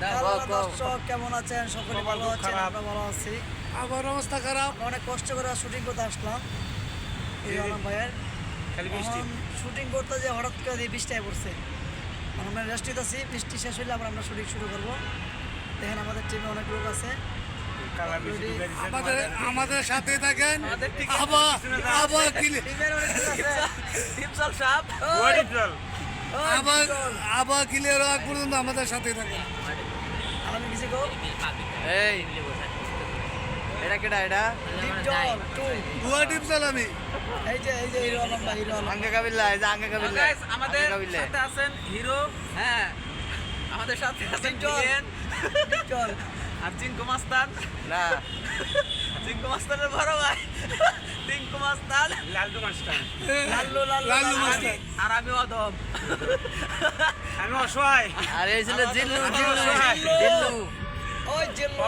দর্শক কেমন আছেন? সকলে ভালো খুব আছেন? আমরা ভালো আছি। আমার অবস্থা খারাপ। অনেক কষ্ট করে শুটিং করতে আসলাম। এই ভাইয়ের। শুটিং করতে যে হঠাৎ করে দিয়ে বৃষ্টি আয় পড়ছে আমরা রেস্ট নিতেছি বৃষ্টি শেষ হইলে আবার আমরা শুটিং শুরু করব। দেখেন আমাদের টিমে অনেক লোক আছে। আমাদের আমাদের সাথে থাকেন। আবার আবার আবার ক্লিয়ার হওয়া পর্যন্ত আমাদের সাথে থাকেন। আমি কিছু এই এটা কেডা এটা? ডিপ জল টু ভুয়া টিপ চালামি এই যে এই যে হিরো আলম ভাই হিরো আলম। আঙ্কা কাবিল্লা এই যে কাবিল্লা আমাদের সাথে আছেন হিরো হ্যাঁ। আমাদের সাথে আছেন আর চিঙ্কু মাস্তান। না। চিঙ্কু মাস্তানের বড় ভাই। চিঙ্কু মাস্তান লালটু মাস্টার লাল্লু লাল্লু লাল্লু লাল্লু। মাস্টার। আর আমি অদম আমি অসহায়। আর এই ছিল জিল্লু জিল্লু জিল্লু। ওই জিল্লু।